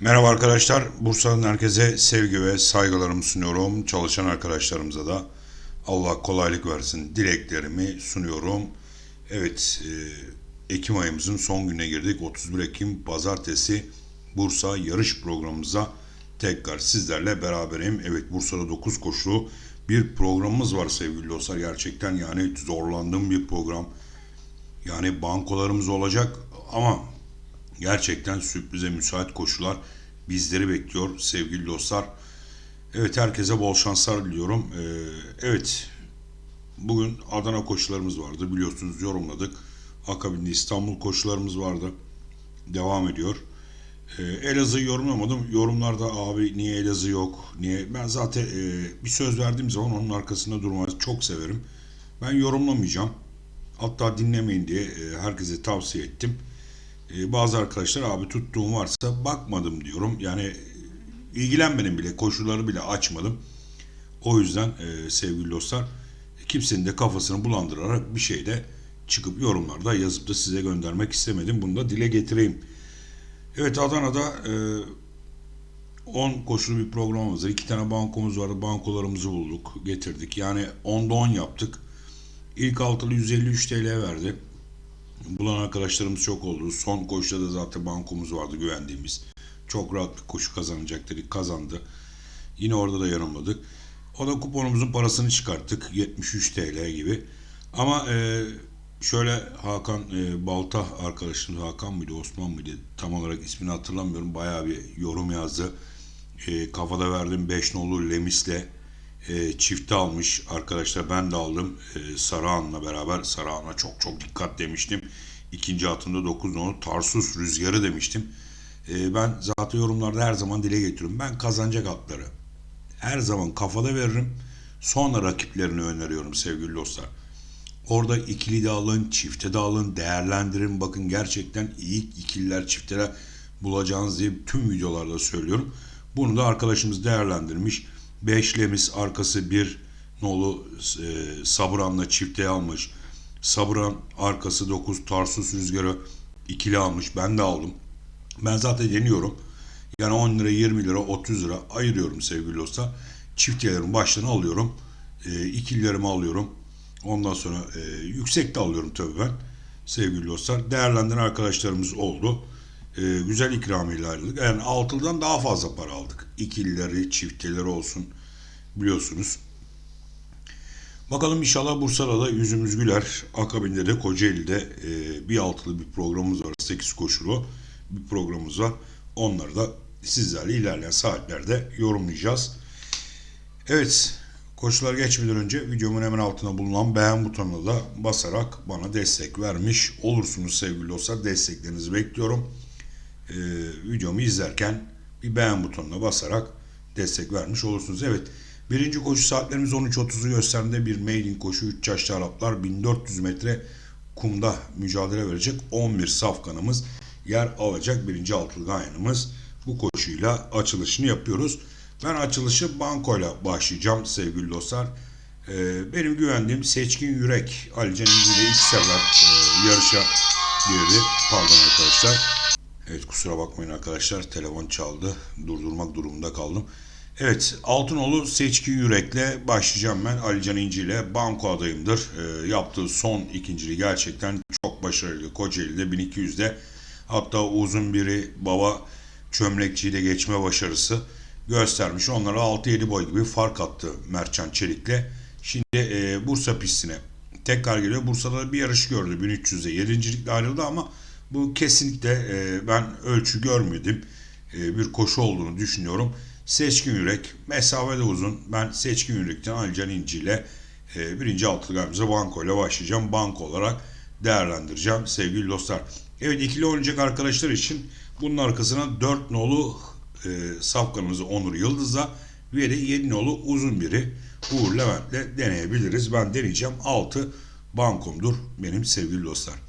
Merhaba arkadaşlar. Bursa'nın herkese sevgi ve saygılarımı sunuyorum. Çalışan arkadaşlarımıza da Allah kolaylık versin dileklerimi sunuyorum. Evet, e, Ekim ayımızın son gününe girdik. 31 Ekim Pazartesi Bursa yarış programımıza tekrar sizlerle beraberim. Evet, Bursa'da 9 koşulu bir programımız var sevgili dostlar. Gerçekten yani zorlandığım bir program. Yani bankolarımız olacak ama Gerçekten sürprize müsait koşular bizleri bekliyor sevgili dostlar. Evet herkese bol şanslar diliyorum. Ee, evet bugün Adana koşularımız vardı biliyorsunuz yorumladık. Akabinde İstanbul koşularımız vardı. Devam ediyor. Ee, yorumlamadım. Yorumlarda abi niye Elazığ yok? Niye? Ben zaten e, bir söz verdiğim zaman onun arkasında durmayı çok severim. Ben yorumlamayacağım. Hatta dinlemeyin diye e, herkese tavsiye ettim. Ee, bazı arkadaşlar abi tuttuğum varsa bakmadım diyorum. Yani e, ilgilenmedim bile koşulları bile açmadım. O yüzden e, sevgili dostlar kimsenin de kafasını bulandırarak bir şeyde çıkıp yorumlarda yazıp da size göndermek istemedim. Bunu da dile getireyim. Evet Adana'da e, 10 koşulu bir programımız var. İki tane bankomuz vardı. Bankolarımızı bulduk, getirdik. Yani 10'da 10 yaptık. İlk altılı 153 TL verdi. Bulan arkadaşlarımız çok oldu. Son koşuda da zaten bankomuz vardı güvendiğimiz. Çok rahat bir koşu kazanacak dedik. Kazandı. Yine orada da yanılmadık. O da kuponumuzun parasını çıkarttık. 73 TL gibi. Ama e, şöyle Hakan e, Balta arkadaşımız Hakan mıydı Osman mıydı tam olarak ismini hatırlamıyorum. Bayağı bir yorum yazdı. E, kafada verdim 5 nolu Lemis'le e, çifte almış arkadaşlar. Ben de aldım. E, Sarıhan'la beraber. Sarıhan'a çok çok dikkat demiştim. İkinci atımda 9 nolu. Tarsus Rüzgarı demiştim. E, ben zaten yorumlarda her zaman dile getiriyorum. Ben kazanacak atları her zaman kafada veririm. Sonra rakiplerini öneriyorum sevgili dostlar. Orada ikili de alın çifte de alın. Değerlendirin. Bakın gerçekten iyi ikililer çifteler bulacağınız diye tüm videolarda söylüyorum. Bunu da arkadaşımız değerlendirmiş Beşlemis arkası bir nolu e, Sabıran'la çifte almış. Sabıran arkası 9 Tarsus Rüzgarı ikili almış. Ben de aldım. Ben zaten deniyorum. Yani 10 lira, 20 lira, 30 lira ayırıyorum sevgili dostlar. Çiftelerin başlarını alıyorum. E, ikililerimi alıyorum. Ondan sonra e, yüksek de alıyorum tabii ben. Sevgili dostlar. Değerlendiren arkadaşlarımız oldu. E, güzel ikramiyeler ayrıldık. Yani altılıdan daha fazla para aldık. İkilileri, çifteleri olsun biliyorsunuz. Bakalım inşallah Bursa'da da yüzümüz güler. Akabinde de Kocaeli'de e, bir altılı bir programımız var. 8 koşulu bir programımız var. Onları da sizlerle ilerleyen saatlerde yorumlayacağız. Evet, koşular geçmeden önce videomun hemen altına bulunan beğen butonuna da basarak bana destek vermiş olursunuz sevgili dostlar. Desteklerinizi bekliyorum. Ee, videomu izlerken bir beğen butonuna basarak destek vermiş olursunuz. Evet, birinci koşu saatlerimiz 13.30'u gösterdiğinde bir mailin koşu 3 yaşlı Araplar 1400 metre kumda mücadele verecek 11 safkanımız yer alacak birinci altılı gayanımız bu koşuyla açılışını yapıyoruz. Ben açılışı bankoyla başlayacağım sevgili dostlar. Ee, benim güvendiğim Seçkin Yürek Ali Can ile ilk sefer e, yarışa girdi. Pardon arkadaşlar. Evet kusura bakmayın arkadaşlar telefon çaldı. Durdurmak durumunda kaldım. Evet Altınoğlu Seçkin Yürek'le başlayacağım ben. Ali Can İnci ile banko adayımdır. E, yaptığı son ikinciliği gerçekten çok başarılı. Kocaeli'de 1200'de hatta uzun biri baba çömlekçiyle geçme başarısı göstermiş. Onlara 6-7 boy gibi fark attı Mertcan Çelik'le. Şimdi e, Bursa pistine tekrar geliyor. Bursa'da bir yarış gördü 1300'de 7. ayrıldı ama bu kesinlikle e, ben ölçü görmedim. E, bir koşu olduğunu düşünüyorum. Seçkin Yürek mesafe de uzun. Ben Seçkin Yürek'ten Alican İnci ile e, birinci altılı gamze banko ile başlayacağım. Banko olarak değerlendireceğim sevgili dostlar. Evet ikili oynayacak arkadaşlar için bunun arkasına 4 nolu e, safkanımızı Onur Yıldız'la ve de 7 nolu uzun biri Uğur Levent'le deneyebiliriz. Ben deneyeceğim. 6 bankomdur benim sevgili dostlar.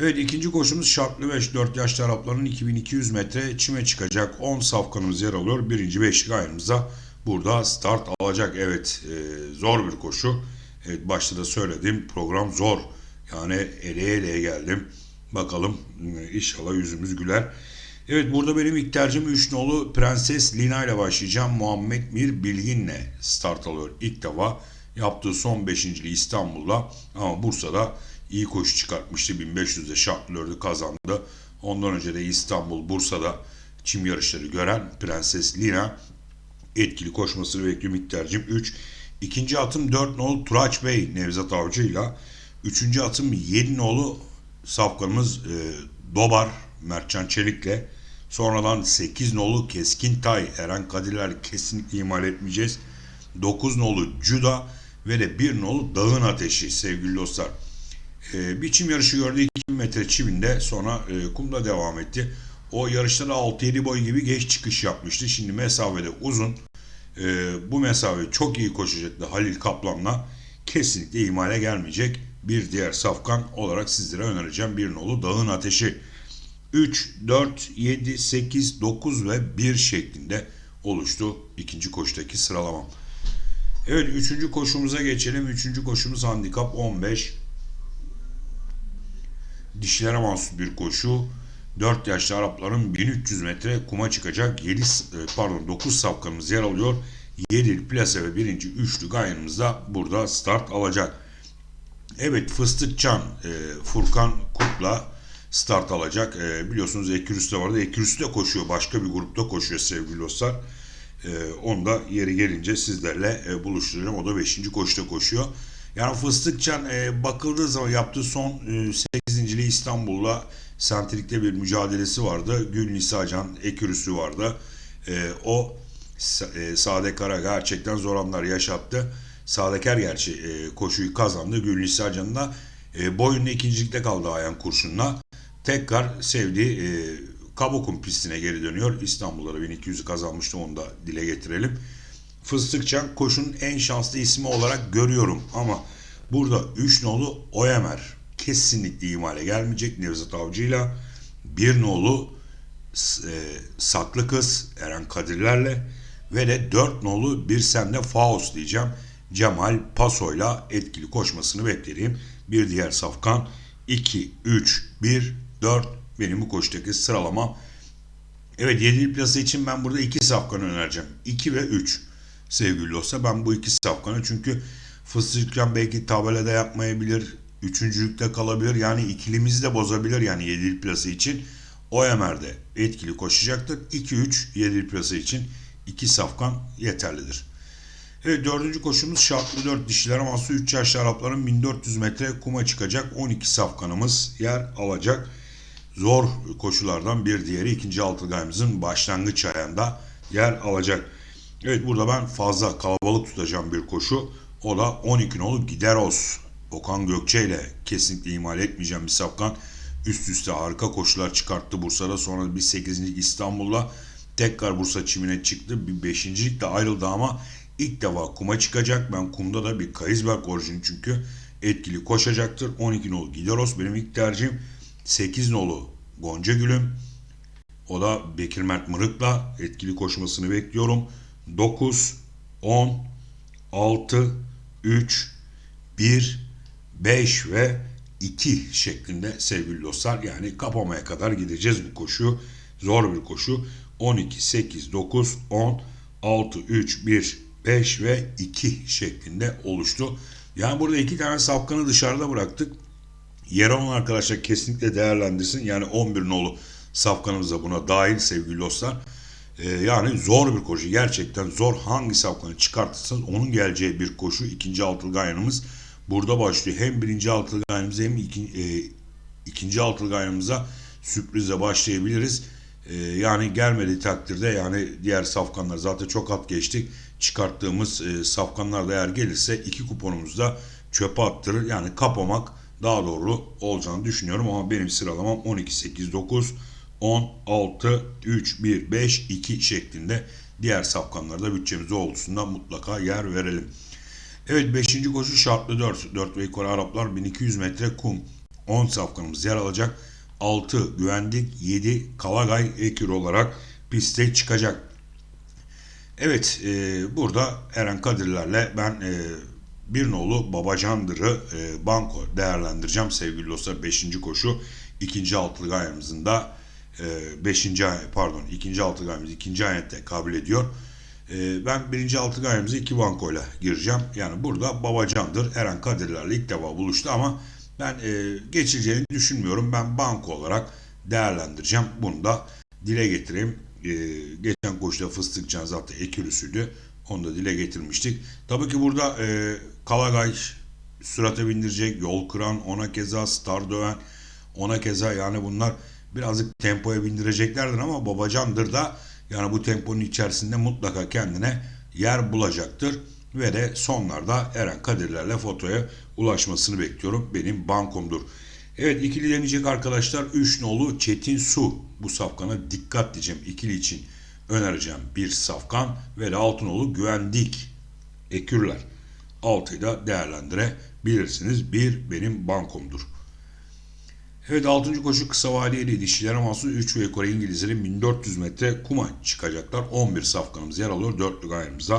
Evet ikinci koşumuz şartlı 5 4 yaşlı Arapların 2200 metre çime çıkacak 10 safkanımız yer alıyor. Birinci beşlik ayımızda burada start alacak. Evet e, zor bir koşu. Evet başta da söyledim program zor. Yani eleye eleye geldim. Bakalım inşallah yüzümüz güler. Evet burada benim ilk tercihim 3 nolu Prenses Lina ile başlayacağım. Muhammed Mir Bilgin'le start alıyor ilk defa. Yaptığı son 5.liği İstanbul'da ama Bursa'da iyi koşu çıkartmıştı. 1500'de şartlörde kazandı. Ondan önce de İstanbul, Bursa'da çim yarışları gören Prenses Lina etkili koşmasını bekliyorum ilk tercihim 3. İkinci atım 4 nolu Turaç Bey Nevzat Avcı ile. Üçüncü atım 7 nolu safkanımız e, Dobar Mertcan Çelik'le. Sonradan 8 nolu Keskin Tay Eren Kadirler kesinlikle ihmal etmeyeceğiz. 9 nolu Cuda ve de 1 nolu Dağın Ateşi sevgili dostlar. E, bir çim yarışı gördü 2000 metre çiminde sonra e, kumda devam etti. O yarışta da 6-7 boy gibi geç çıkış yapmıştı. Şimdi mesafede uzun. E, bu mesafe çok iyi koşacaktı Halil Kaplan'la. Kesinlikle ihmale gelmeyecek. Bir diğer safkan olarak sizlere önereceğim bir nolu Dağın Ateşi. 3, 4, 7, 8, 9 ve 1 şeklinde oluştu ikinci koşudaki sıralamam. Evet üçüncü koşumuza geçelim. Üçüncü koşumuz handikap 15. Dişilere mahsus bir koşu. 4 yaşlı Arapların 1300 metre kuma çıkacak 7 pardon 9 safkanımız yer alıyor. 7 plase ve birinci üçlü gayrımız da burada start alacak. Evet Fıstıkcan e, Furkan Kut'la start alacak. E, biliyorsunuz Ekürüs de vardı. Ekürüs de koşuyor. Başka bir grupta koşuyor sevgili dostlar. E, onu da yeri gelince sizlerle e, buluşturacağım. O da 5. koşuda koşuyor. Yani Fıstıkcan e, bakıldığı zaman yaptığı son e, 8. İstanbul'la sentrikte bir mücadelesi vardı. Gül Nisacan Ekürüs'ü vardı. E, o e, Sade Kara gerçekten zor anlar yaşattı. Sadeker gerçi e, koşuyu kazandı. Gül Nisacan'ın da e, boyunun ikincilikte kaldı Ayan Kurşun'la. Tekrar sevdiği e, Kabokum pistine geri dönüyor. İstanbul'da 1200'ü kazanmıştı onu da dile getirelim. Fıstıkçan koşunun en şanslı ismi olarak görüyorum ama burada 3 nolu Oyemer kesinlikle ihmale gelmeyecek Nevzat Avcı'yla. Bir nolu e, Saklı Kız Eren Kadirler'le ve de 4 nolu bir sende Faust diyeceğim. Cemal Paso'yla etkili koşmasını beklediğim bir diğer safkan 2, 3, 1, 4 benim bu koşudaki sıralamam. Evet 7. plasa için ben burada 2 safkan önereceğim. 2 ve 3 sevgili dostlar. Ben bu iki safkanı çünkü Fıstıkcan belki tabelada yapmayabilir. Üçüncülükte kalabilir. Yani ikilimizi de bozabilir yani 7. plasa için. O Emer'de etkili koşacaktır. 2-3 7. plasa için 2 safkan yeterlidir. Evet dördüncü koşumuz şartlı 4 dişiler mahsus 3 yaşlı Arapların 1400 metre kuma çıkacak 12 safkanımız yer alacak. Zor koşulardan bir diğeri ikinci altılgayımızın başlangıç ayağında yer alacak. Evet burada ben fazla kalabalık tutacağım bir koşu. O da 12 nolu Gideros. Okan Gökçe ile kesinlikle ihmal etmeyeceğim bir safkan. Üst üste harika koşular çıkarttı Bursa'da. Sonra bir 8. İstanbul'la tekrar Bursa çimine çıktı. Bir 5. de ayrıldı ama ilk defa kuma çıkacak. Ben kumda da bir Kaysberg orijini çünkü etkili koşacaktır. 12 nolu Gideros benim ilk tercihim. 8 nolu Gonca Gülüm. O da Bekir Mert Mırık'la etkili koşmasını bekliyorum. 9, 10, 6, 3, 1, 5 ve 2 şeklinde sevgili dostlar. Yani kapamaya kadar gideceğiz bu koşu. Zor bir koşu. 12, 8, 9, 10, 6, 3, 1, 5 ve 2 şeklinde oluştu. Yani burada iki tane safkanı dışarıda bıraktık. Yer alan arkadaşlar kesinlikle değerlendirsin. Yani 11 nolu safkanımız da buna dahil sevgili dostlar. Ee, yani zor bir koşu. Gerçekten zor. Hangi safkanı çıkartırsanız onun geleceği bir koşu. İkinci altılgayanımız burada başlıyor. Hem birinci altılgayanımıza hem iki, e, ikinci altılgayanımıza sürprize başlayabiliriz. E, yani gelmediği takdirde yani diğer safkanlar zaten çok at geçtik. Çıkarttığımız e, safkanlar da eğer gelirse iki kuponumuzu da çöpe attırır. Yani kapamak daha doğru olacağını düşünüyorum ama benim sıralamam 12, 8, 9, 10, 6, 3, 1, 5, 2 şeklinde diğer safkanlarda bütçemiz olduğusunda mutlaka yer verelim. Evet 5. koşu şartlı 4. 4 ve yukarı Araplar 1200 metre kum. 10 safkanımız yer alacak. 6 güvendik 7 Kalagay Ekür olarak piste çıkacak. Evet e, burada Eren Kadirlerle ben e, bir nolu Babacandır'ı e, banko değerlendireceğim sevgili dostlar. 5. koşu ikinci altılı ayağımızın da 5. pardon ikinci altı gayemiz ikinci ayette kabul ediyor. E, ben birinci altı gayemize iki bankoyla gireceğim. Yani burada babacandır. Eren Kadirler'le ilk defa buluştu ama ben e, geçeceğini düşünmüyorum. Ben banko olarak değerlendireceğim. Bunu da dile getireyim. E, geçen koşuda Fıstıkcan zaten ekürüsüydü. Onu da dile getirmiştik. Tabii ki burada e, Kalagay sürate bindirecek, yol kıran, ona keza star döven, ona keza yani bunlar birazcık tempoya bindireceklerdir ama Babacandır da yani bu temponun içerisinde mutlaka kendine yer bulacaktır. Ve de sonlarda Eren Kadirler'le fotoya ulaşmasını bekliyorum. Benim bankomdur. Evet ikili deneyecek arkadaşlar 3 nolu Çetin Su. Bu safkana dikkat diyeceğim. İkili için önereceğim bir safkan ve de 6 nolu Güvendik. Ekürler. 6'yı da değerlendirebilirsiniz. Bir benim bankomdur. Evet 6. koşu kısa vadeli dişilere mahsus 3 ve yukarı İngilizlerin 1400 metre kuma çıkacaklar. 11 safkanımız yer alıyor. Dörtlü gayemizde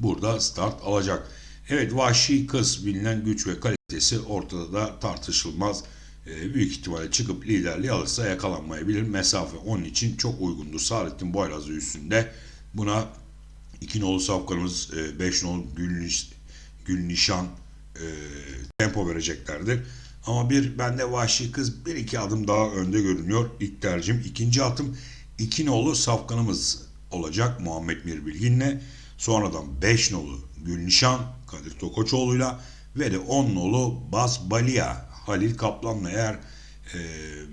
burada start alacak. Evet vahşi kız bilinen güç ve kalitesi ortada da tartışılmaz. Ee, büyük ihtimalle çıkıp liderliği alırsa yakalanmayabilir. Mesafe onun için çok uygundur. Saadettin Boyrazı üstünde. Buna 2 nolu safkanımız 5 nolu Gülniş, Gülnişan e, tempo vereceklerdir. Ama bir bende vahşi kız bir iki adım daha önde görünüyor. İlk tercihim. ikinci atım iki nolu safkanımız olacak Muhammed Mir Bilgin'le. Sonradan 5 nolu Gülnişan Kadir Tokoçoğlu'yla ve de 10 nolu Bas Balia Halil Kaplan'la eğer e,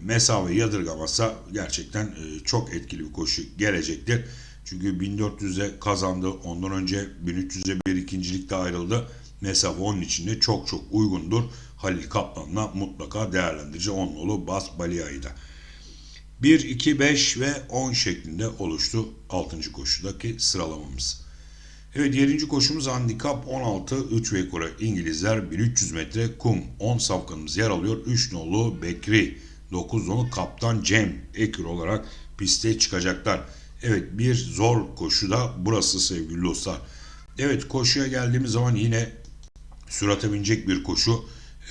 mesafe yadırgamazsa gerçekten e, çok etkili bir koşu gelecektir. Çünkü 1400'e kazandı. Ondan önce 1300'e bir ikincilikte ayrıldı. Mesafe onun için de çok çok uygundur. Halil Kaplan'la mutlaka değerlendirici 10 nolu Bas Balia'yı da. 1, 2, 5 ve 10 şeklinde oluştu 6. koşudaki sıralamamız. Evet 7. koşumuz handikap 16 3 ve yukarı İngilizler 1300 metre kum 10 safkanımız yer alıyor. 3 nolu Bekri 9 nolu Kaptan Cem Ekür olarak piste çıkacaklar. Evet bir zor koşu da burası sevgili dostlar. Evet koşuya geldiğimiz zaman yine sürate binecek bir koşu.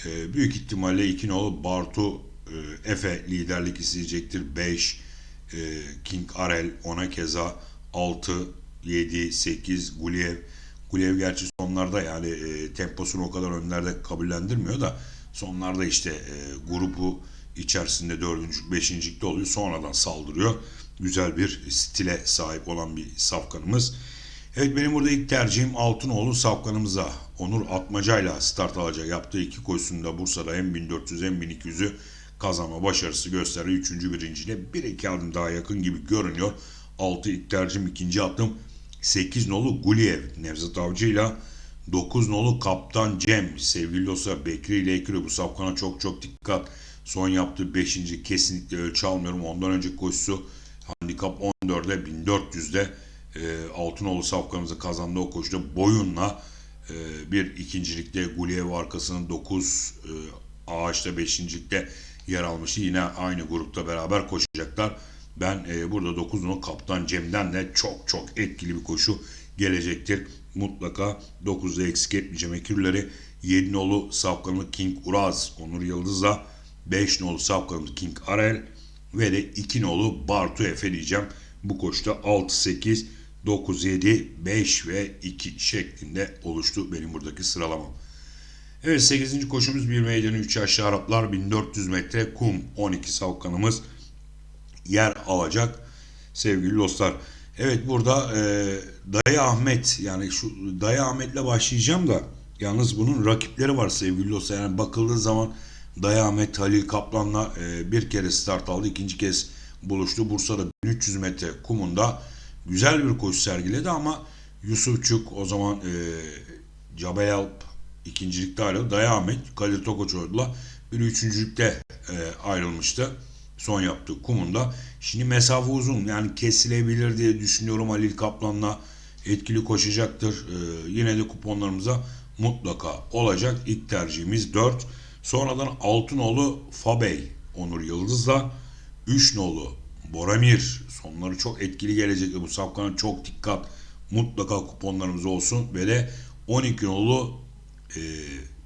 Ee, büyük ihtimalle 2 nolu Bartu e, Efe liderlik isteyecektir. 5 e, King Arel ona keza 6 7 8 Guliev Guliev gerçi sonlarda yani e, temposunu o kadar önlerde kabullendirmiyor da sonlarda işte e, grubu içerisinde dördüncü, beşincilikte oluyor. Sonradan saldırıyor. Güzel bir stile sahip olan bir safkanımız. Evet benim burada ilk tercihim Altınoğlu safkanımıza. Onur Atmaca'yla start alacak. Yaptığı iki koşusunda Bursa'da hem 1400 hem 1200'ü kazanma başarısı gösteriyor. Üçüncü birinciyle bir iki adım daha yakın gibi görünüyor. 6 ilk tercihim ikinci attım. 8 nolu Guliev Nevzat Avcı ile 9 nolu Kaptan Cem sevgili dostlar Bekri ile Ekri bu safkana çok çok dikkat. Son yaptığı 5. kesinlikle ölçü almıyorum. Ondan önceki koşusu handikap 14'de 1400'de e, Altınoğlu safkanımızı kazandığı o koşuda boyunla e, bir ikincilikte Guliev arkasının 9 e, ağaçta beşincilikte yer almıştı. Yine aynı grupta beraber koşacaklar. Ben e, burada 9 nolu Kaptan Cem'den de çok çok etkili bir koşu gelecektir. Mutlaka 9'da eksik etmeyeceğim ekürleri. 7 nolu safkanlı King Uraz Onur Yıldız'la 5 nolu safkanlı King Arel ve de 2 nolu Bartu Efe diyeceğim. Bu koşuda 6, 8, 9, 7, 5 ve 2 şeklinde oluştu benim buradaki sıralamam. Evet 8. koşumuz bir meydanı 3 aşağı Araplar 1400 metre kum 12 savkanımız yer alacak sevgili dostlar. Evet burada e, Dayı Ahmet yani şu Dayı Ahmet'le başlayacağım da yalnız bunun rakipleri var sevgili dostlar. Yani bakıldığı zaman Dayı Ahmet Halil Kaplan'la e, bir kere start aldı. ikinci kez buluştu. Bursa'da 1300 metre kumunda güzel bir koşu sergiledi ama Yusufçuk o zaman e, Cabel ikincilikte ayrıldı. Dayı Ahmet Kadir Tokoçoğlu'la bir üçüncülükte e, ayrılmıştı son yaptığı kumunda. Şimdi mesafe uzun yani kesilebilir diye düşünüyorum Halil Kaplan'la etkili koşacaktır. Ee, yine de kuponlarımıza mutlaka olacak. İlk tercihimiz 4. Sonradan Altınoğlu Fabey Onur Yıldız'la 3 nolu Boramir sonları çok etkili gelecek. Bu safkana çok dikkat mutlaka kuponlarımız olsun ve de 12 nolu e,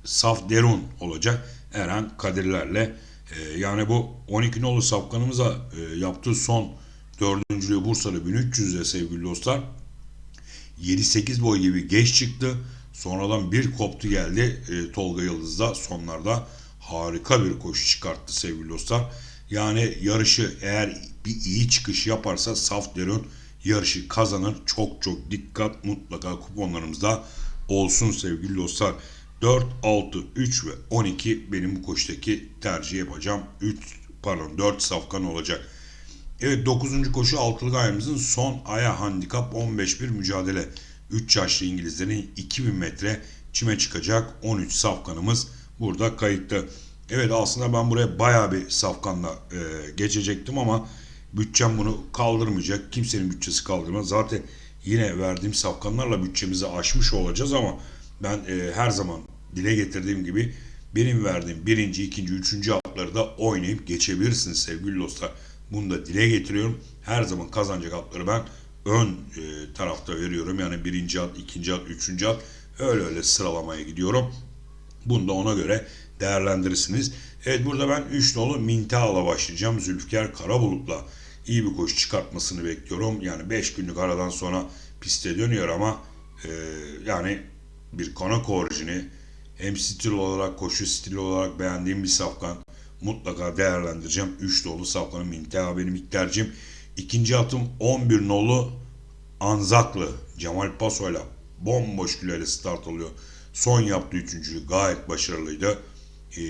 Saf Derun olacak. Eren Kadirlerle E, yani bu 12 nolu safkanımıza e, yaptığı son dördüncülüğü Bursa'da 1300'de sevgili dostlar. 7-8 boy gibi geç çıktı. Sonradan bir koptu geldi e, Tolga Yıldız'da sonlarda harika bir koşu çıkarttı sevgili dostlar. Yani yarışı eğer bir iyi çıkış yaparsa Saf Derun yarışı kazanır. Çok çok dikkat mutlaka kuponlarımızda olsun sevgili dostlar. 4, 6, 3 ve 12 benim bu koşudaki tercih yapacağım. 3 pardon 4 safkan olacak. Evet 9. koşu altılık ayımızın son aya handikap 15 bir mücadele. 3 yaşlı İngilizlerin 2000 metre çime çıkacak 13 safkanımız burada kayıtlı. Evet aslında ben buraya bayağı bir safkanla e, geçecektim ama bütçem bunu kaldırmayacak. Kimsenin bütçesi kaldırmaz. Zaten yine verdiğim safkanlarla bütçemizi aşmış olacağız ama ben e, her zaman dile getirdiğim gibi benim verdiğim birinci, ikinci, üçüncü atları da oynayıp geçebilirsiniz sevgili dostlar. Bunu da dile getiriyorum. Her zaman kazanacak atları ben ön e, tarafta veriyorum. Yani birinci at, ikinci at, üçüncü at öyle öyle sıralamaya gidiyorum. Bunu da ona göre değerlendirirsiniz. Evet burada ben 3 nolu Mintahal'a başlayacağım. Zülfikar Karabulut'la iyi bir koşu çıkartmasını bekliyorum. Yani 5 günlük aradan sonra piste dönüyor ama e, yani bir Konako orijini hem stil olarak koşu stili olarak beğendiğim bir safkan mutlaka değerlendireceğim. 3 nolu safkanın Mintaha benim ilk tercihim. İkinci atım 11 nolu Anzaklı Cemal Paso'yla bomboş güleyle start alıyor. Son yaptığı üçüncülük gayet başarılıydı. Ee,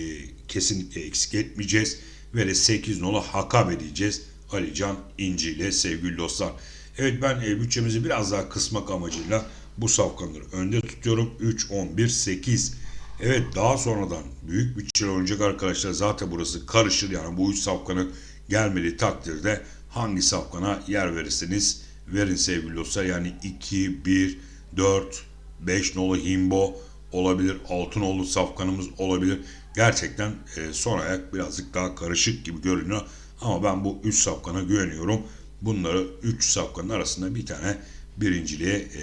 kesinlikle eksik etmeyeceğiz. Ve de 8 nolu Hakabe diyeceğiz. Alican İnci ile sevgili dostlar. Evet ben e, bütçemizi biraz daha kısmak amacıyla bu safkanları önde tutuyorum. 3, 11, 8. Evet daha sonradan büyük bütçeli oynayacak arkadaşlar zaten burası karışır. Yani bu üç safkanın gelmediği takdirde hangi safkana yer verirseniz verin sevgili dostlar. Yani 2, 1, 4, 5 nolu Himbo olabilir. 6 nolu safkanımız olabilir. Gerçekten e, son ayak birazcık daha karışık gibi görünüyor. Ama ben bu 3 safkana güveniyorum. Bunları 3 safkanın arasında bir tane birinciliğe e,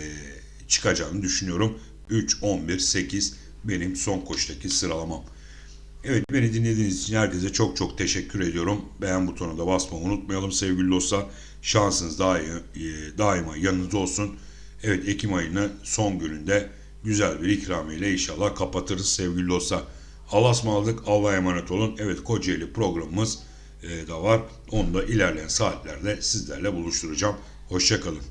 çıkacağını düşünüyorum. 3, 11, 8 benim son koştaki sıralamam. Evet beni dinlediğiniz için herkese çok çok teşekkür ediyorum. Beğen butonuna da basmayı unutmayalım sevgili dostlar. Şansınız daima, daima yanınızda olsun. Evet Ekim ayının son gününde güzel bir ikramiyle inşallah kapatırız sevgili dostlar. Allah'a ısmarladık. Allah'a emanet olun. Evet Kocaeli programımız e, da var. Onu da ilerleyen saatlerde sizlerle buluşturacağım. Hoşçakalın.